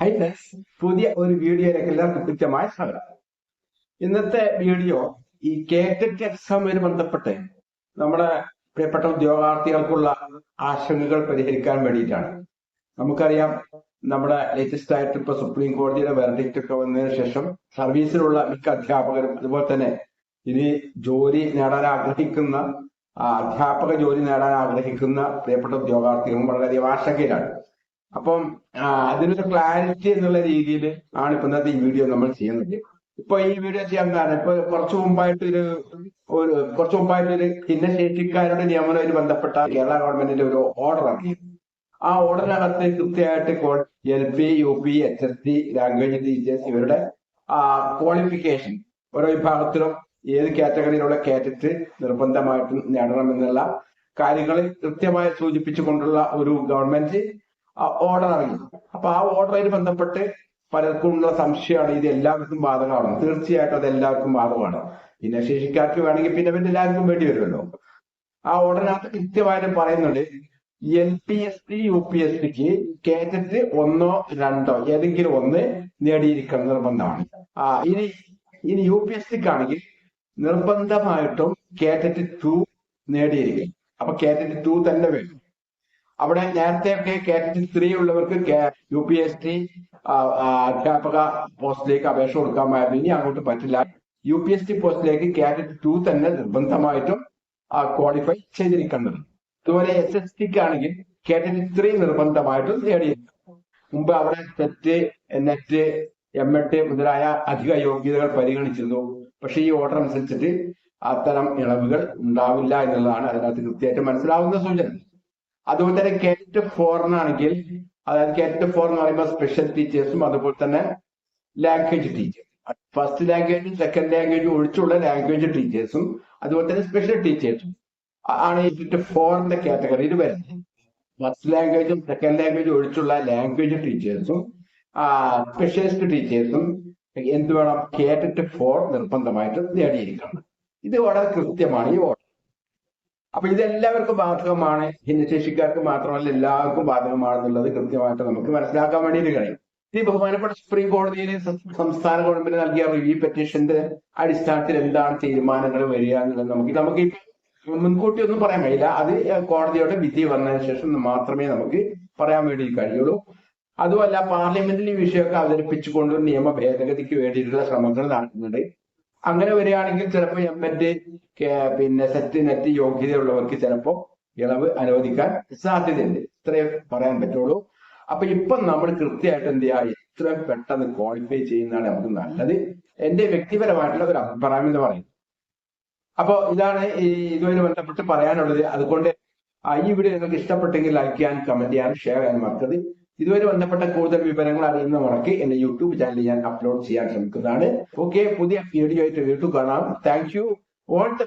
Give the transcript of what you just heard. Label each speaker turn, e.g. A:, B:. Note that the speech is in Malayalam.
A: ഹൈ ഫ്രണ്ട്സ് പുതിയ ഒരു വീഡിയോയിലേക്ക് എല്ലാവർക്കും കൃത്യമായ സ്വാഗതം. ഇന്നത്തെ വീഡിയോ ഈ കേക്കറ്റ് എക്സാമിന് ബന്ധപ്പെട്ട് നമ്മുടെ പ്രിയപ്പെട്ട ഉദ്യോഗാർത്ഥികൾക്കുള്ള ആശങ്കകൾ പരിഹരിക്കാൻ വേണ്ടിയിട്ടാണ്. നമുക്കറിയാം നമ്മുടെ ലേറ്റസ്റ്റ് ആയിട്ട് ഇപ്പൊ സുപ്രീം കോടതിയുടെ വെർഡിക്റ്റ് ഒക്കെ വന്നതിന് ശേഷം സർവീസിലുള്ള മിക്ക അധ്യാപകരും അതുപോലെ തന്നെ ഇനി ജോലി നേടാൻ ആഗ്രഹിക്കുന്ന അധ്യാപക ജോലി നേടാൻ ആഗ്രഹിക്കുന്ന പ്രിയപ്പെട്ട ഉദ്യോഗാർത്ഥികളും വളരെയധികം ആശങ്കയിലാണ്. അപ്പം അതിനൊരു ക്ലാരിറ്റി എന്നുള്ള രീതിയിൽ ആണ് ഇപ്പൊ ഇന്നത്തെ ഈ വീഡിയോ നമ്മൾ ചെയ്യുന്നത്. ഇപ്പൊ ഈ വീഡിയോ ചെയ്യാൻ കാരണം ഇപ്പൊ കുറച്ചു മുമ്പായിട്ട് ഒരു ഒരു കുറച്ചു മുമ്പായിട്ട് ഭിന്നശേഷിക്കാരുടെ നിയമനവുമായി ബന്ധപ്പെട്ട കേരള ഗവൺമെന്റിന്റെ ഒരു ഓർഡർ ഇറങ്ങി ആ ഓർഡറിനകത്ത് കൃത്യമായിട്ട് L P U P H S C language teachers ഇവരുടെ ക്വാളിഫിക്കേഷൻ ഓരോ വിഭാഗത്തിലും ഏത് കാറ്റഗറിയിലുള്ള കാറ്ററ്റ് നിർബന്ധമായിട്ടും നേടണമെന്നുള്ള കാര്യങ്ങൾ കൃത്യമായി സൂചിപ്പിച്ചുകൊണ്ടുള്ള ഒരു ഗവൺമെന്റ് ഓർഡർ ഇറങ്ങി അപ്പൊ ആ ഓർഡറുമായി ബന്ധപ്പെട്ട് പലർക്കും ഉള്ള സംശയമാണ്. ഇത് എല്ലാവർക്കും ബാധകമാണ്. തീർച്ചയായിട്ടും അത് എല്ലാവർക്കും ബാധകമാണ്. പിന്നെ ശേഷിക്കാർക്ക് വേണമെങ്കിൽ പിന്നെ പിന്നെ എല്ലാവർക്കും വേണ്ടി വരുമല്ലോ. ആ ഓർഡറിനകത്ത് കൃത്യമായിട്ട് പറയുന്നുണ്ട്. L P S T U P S സിക്ക് കേറ്ററ്റ് ഒന്നോ രണ്ടോ ഏതെങ്കിലും ഒന്ന് നേടിയിരിക്കണം നിർബന്ധമാണ്. ആ ഇനി ഇനി യു പി എസ് സിക്ക് ആണെങ്കിൽ നിർബന്ധമായിട്ടും കേറ്ററ്റ് ടു നേടിയിരിക്കും അപ്പൊ കേറ്ററ്റ് ടു തന്നെ വേണം. അവിടെ നേരത്തെ ഒക്കെ കാറ്റഗറി ത്രീ ഉള്ളവർക്ക് യു പി എസ് ടി അധ്യാപക പോസ്റ്റിലേക്ക് അപേക്ഷ കൊടുക്കാമായിരുന്നു. ഇനി അങ്ങോട്ട് പറ്റില്ല. യു പി എസ് ടി പോസ്റ്റിലേക്ക് കാറ്റഗറി ടു തന്നെ നിർബന്ധമായിട്ടും ക്വാളിഫൈ ചെയ്തിരിക്കേണ്ടത് അതുപോലെ എസ് എസ് ടിക്ക് ആണെങ്കിൽ കാറ്റഗറി ത്രീ നിർബന്ധമായിട്ടും നേടിയിരുന്നു മുമ്പ് അവിടെ സെറ്റ് നെറ്റ് എം എട്ട് മുതലായ അധിക യോഗ്യതകൾ പരിഗണിച്ചിരുന്നു. പക്ഷെ ഈ ഓർഡർ അനുസരിച്ചിട്ട് അത്തരം ഇളവുകൾ ഉണ്ടാവില്ല എന്നുള്ളതാണ് അതിനകത്ത് കൃത്യമായിട്ട് മനസ്സിലാവുന്ന സൂചന. അതുപോലെ തന്നെ കേറ്റ് ഫോറിനാണെങ്കിൽ അതായത് കേറ്റ് ഫോർ എന്ന് പറയുമ്പോൾ സ്പെഷ്യൽ ടീച്ചേഴ്സും അതുപോലെ തന്നെ ലാംഗ്വേജ് ടീച്ചേഴ്സ് ഫസ്റ്റ് ലാംഗ്വേജും സെക്കൻഡ് ലാംഗ്വേജും ഒഴിച്ചുള്ള ലാംഗ്വേജ് ടീച്ചേഴ്സും അതുപോലെ തന്നെ സ്പെഷ്യൽ ടീച്ചേഴ്സും ആണ് ഈ ഫോറിന്റെ കാറ്റഗറിയിൽ വരുന്നത്. ഫസ്റ്റ് ലാംഗ്വേജും സെക്കൻഡ് ലാംഗ്വേജും ഒഴിച്ചുള്ള ലാംഗ്വേജ് ടീച്ചേഴ്സും സ്പെഷ്യലിസ്റ്റ് ടീച്ചേഴ്സും എന്ത് വേണം കേട്ടിട്ട് ഫോർ നിർബന്ധമായിട്ട് നേടിയിരിക്കണം ഇത് വളരെ കൃത്യമാണ് ഈ ഓർഡർ അപ്പൊ ഇത് എല്ലാവർക്കും ബാധകമാണ് ഭിന്നശേഷിക്കാർക്ക് മാത്രമല്ല എല്ലാവർക്കും ബാധകമാണെന്നുള്ളത് കൃത്യമായിട്ട് നമുക്ക് മനസ്സിലാക്കാൻ വേണ്ടിയിട്ട് കഴിയും. ഈ ബഹുമാനപ്പെട്ട സുപ്രീം കോടതിയിൽ സംസ്ഥാന ഗവൺമെന്റ് നൽകിയ റിവ്യൂ പെറ്റീഷന്റെ അടിസ്ഥാനത്തിൽ എന്താണ് തീരുമാനങ്ങൾ വരിക എന്നുള്ളത് നമുക്ക് നമുക്ക് മുൻകൂട്ടി ഒന്നും പറയാൻ കഴിയില്ല. അത് കോടതിയുടെ വിധി വന്നതിന് ശേഷം മാത്രമേ നമുക്ക് പറയാൻ വേണ്ടി കഴിയുള്ളൂ. അതുമല്ല പാർലമെന്റിൽ ഈ വിഷയമൊക്കെ അവതരിപ്പിച്ചുകൊണ്ട് നിയമ ഭേദഗതിക്ക് വേണ്ടിയിട്ടുള്ള ശ്രമങ്ങൾ നടത്തുന്നുണ്ട് അങ്ങനെ വരികയാണെങ്കിൽ ചിലപ്പോൾ എം എറ്റ് പിന്നെ സെറ്റ് നെറ്റ് യോഗ്യതയുള്ളവർക്ക് ചിലപ്പോൾ ഇളവ് അനുവദിക്കാൻ സാധ്യതയുണ്ട്. ഇത്രേ പറയാൻ പറ്റുള്ളൂ. അപ്പൊ ഇപ്പം നമ്മൾ കൃത്യമായിട്ട് എന്ത് ചെയ്യുക? എത്രയും പെട്ടെന്ന് ക്വാളിഫൈ ചെയ്യുന്നതാണ് നമുക്ക് നല്ലത്. എന്റെ വ്യക്തിപരമായിട്ടുള്ള ഒരു അഭിപ്രായം എന്ന് പറയുന്നത്. അപ്പൊ ഇതാണ് ഈ ഇതുമായി ബന്ധപ്പെട്ട് പറയാനുള്ളത്. അതുകൊണ്ട് ഈ വീഡിയോ നിങ്ങൾക്ക് ഇഷ്ടപ്പെട്ടെങ്കിൽ ലൈക്ക് ചെയ്യാൻ കമന്റ് ചെയ്യാൻ ഷെയർ ചെയ്യാൻ മറക്കരുത്. ഇതുവരെ ബന്ധപ്പെട്ട കൂടുതൽ വിവരങ്ങൾ അറിയുന്ന മുറയ്ക്ക് എന്റെ യൂട്യൂബ് ചാനലിൽ ഞാൻ അപ്ലോഡ് ചെയ്യാൻ ശ്രമിക്കുന്നതാണ്. ഓക്കെ പുതിയ വീഡിയോ ആയിട്ട് വീണ്ടും കാണാം. Thank you all the